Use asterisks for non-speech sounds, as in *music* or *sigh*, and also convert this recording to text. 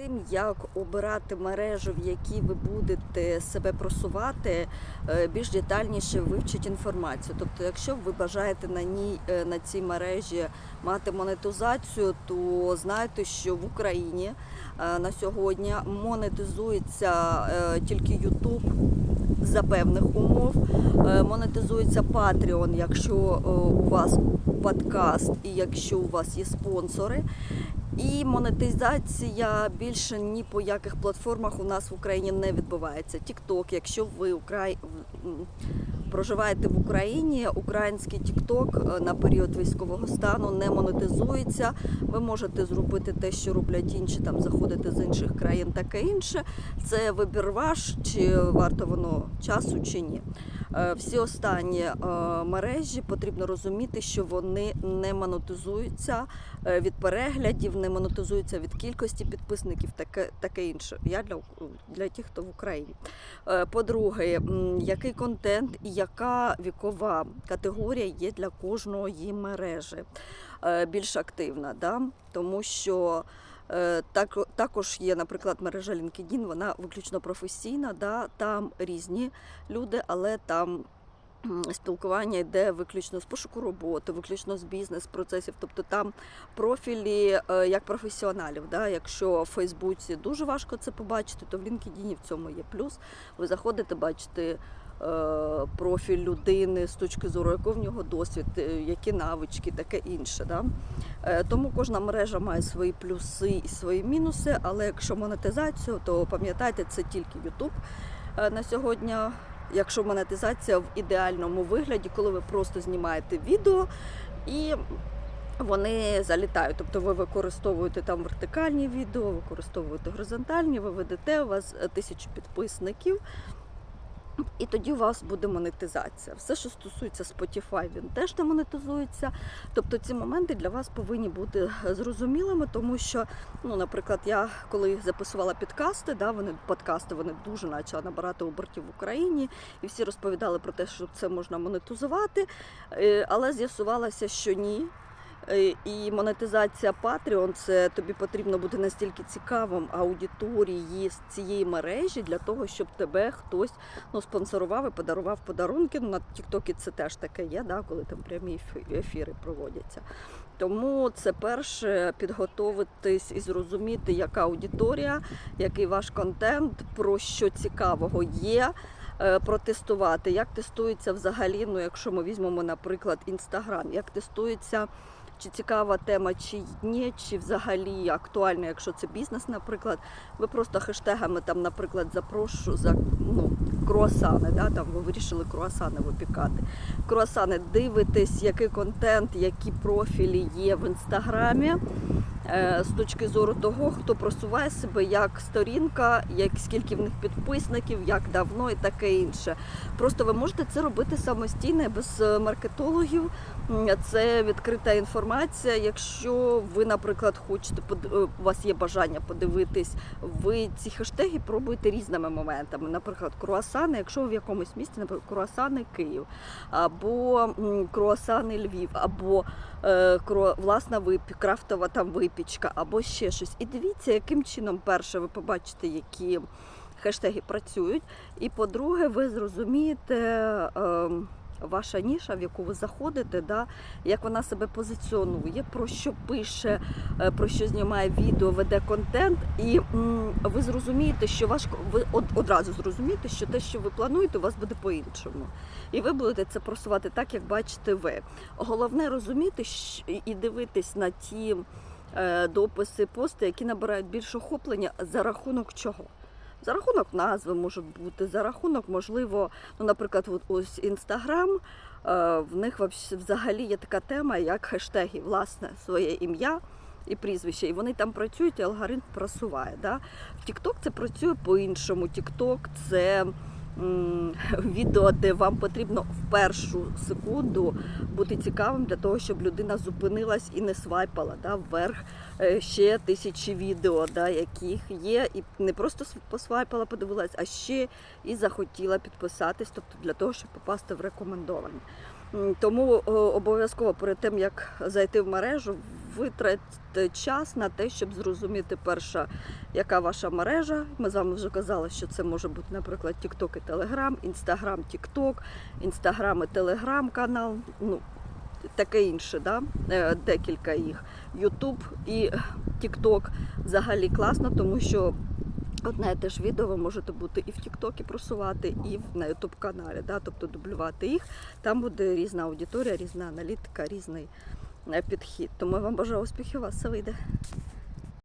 тим, як обирати мережу, в якій ви будете себе просувати, е, більш детальніше вивчіть інформацію. Тобто, якщо ви бажаєте на ній е, на цій мережі мати монетизацію, то знайте, що в Україні е, на сьогодні монетизується тільки YouTube за певних умов. Монетизується Patreon, якщо у вас подкаст і якщо у вас є спонсори. І монетизація більше ні по яких платформах у нас в Україні не відбувається. TikTok, якщо ви Украї... проживаєте в Україні, український TikTok е, на період військового стану не монетизується. Ви можете зробити те, що роблять інші, там заходити з інших країн, таке інше. Це вибір ваш, чи варто воно часу, чи ні. Е, Всі останні е, мережі потрібно розуміти, що вони не монетизуються е, від переглядів, не монетизуються від кількості підписників, таке, таке інше. Я для, для тих, хто в Україні. По-друге, який контент і яка вікова категорія є для кожної мережі більш активна, да? тому що. Е, Так, також є, наприклад, мережа LinkedIn, вона виключно професійна, да? там різні люди, але там спілкування йде виключно з пошуку роботи, виключно з бізнес-процесів. Тобто там профілі е, як професіоналів. Да? Якщо в Фейсбуці дуже важко це побачити, то в LinkedIn в цьому є плюс. Ви заходите, бачите. е, Профіль людини з точки зору, який в нього досвід, е, які навички, таке інше. Да? Тому кожна мережа має свої плюси і свої мінуси. Але якщо монетизацію, то пам'ятайте, це тільки YouTube на сьогодні. Якщо монетизація в ідеальному вигляді, коли ви просто знімаєте відео і вони залітають. Тобто ви використовуєте там вертикальні відео, використовуєте горизонтальні, ви ведете, у вас е, тисячу підписників. І тоді у вас буде монетизація. Все, що стосується Spotify, він теж не монетизується. Тобто ці моменти для вас повинні бути зрозумілими, тому що, ну, наприклад, я коли записувала підкасти, да, вони подкасти вони дуже почали набирати обертів в Україні, і всі розповідали про те, що це можна монетизувати. Е, Але з'ясувалося, що ні. Е, І монетизація Patreon це тобі потрібно бути настільки цікавим аудиторії з цієї мережі для того, щоб тебе хтось ну, спонсорував і подарував подарунки. Ну, на Тіктокі це теж таке є, да, коли там прямі ефі- ефіри проводяться. Тому це перше підготовитись і зрозуміти, яка аудиторія, який ваш контент, про що цікавого є. е, Протестувати, як тестується взагалі, ну якщо ми візьмемо, наприклад, інстаграм, як тестується чи цікава тема, чи ні, чи взагалі актуальна, якщо це бізнес, наприклад, ви просто хештегами там, наприклад, запрошу за ну, круасани, да, там ви вирішили круасани випікати. Круасани дивитесь, який контент, які профілі є в інстаграмі. Е, З точки зору того, хто просуває себе як сторінка, як скільки в них підписників, як давно і таке інше. Просто ви можете це робити самостійно без е, маркетологів. Це відкрита інформація. Якщо ви, наприклад, хочете е, у вас є бажання подивитись, ви ці хештеги пробуєте різними моментами. Наприклад, круасани, якщо ви в якомусь місті, наприклад, круасани Київ, або круасани Львів, або власна випі, крафтова там випічка, або ще щось. І дивіться, яким чином перше ви побачите, які хештеги працюють. І по-друге, ви зрозумієте. Е, Ваша ніша, в яку ви заходите, да, як вона себе позиціонує, про що пише, е, про що знімає відео, веде контент, і м, ви зрозумієте, що ваш ви од- одразу зрозумієте, що те, що ви плануєте, у вас буде по-іншому. І ви будете це просувати так, як бачите ви. Головне розуміти і дивитись на ті дописи, пости, які набирають більше охоплення за рахунок чого. За рахунок назви може бути, за рахунок, можливо, ну, наприклад, ось Інстаграм, е, в них взагалі є така тема, як хештеги, власне, своє ім'я і прізвище. І вони там працюють, і алгоритм просуває. Да? В TikTok це працює по-іншому. TikTok – це *laughs* відео, де вам потрібно в першу секунду бути цікавим для того, щоб людина зупинилась і не свайпала да, вверх е, ще тисячі відео, да, яких є, і не просто посвайпала, подивилась, а ще і захотіла підписатись, тобто для того, щоб попасти в рекомендовані. Тому е, обов'язково перед тим, як зайти в мережу, витратьте час на те, щоб зрозуміти перша, яка ваша мережа. Ми з вами вже казали, що це може бути, наприклад, TikTok і Telegram, Instagram, TikTok, Instagram і Telegram канал. Ну, таке інше, да? Е, декілька їх. YouTube і TikTok взагалі класно, тому що одне те ж відео ви можете бути і в Тіктокі просувати, і на YouTube каналі, да? тобто дублювати їх. Там буде різна аудиторія, різна аналітика, різний е, підхід. Тому я вам бажаю успіхів, у вас все вийде.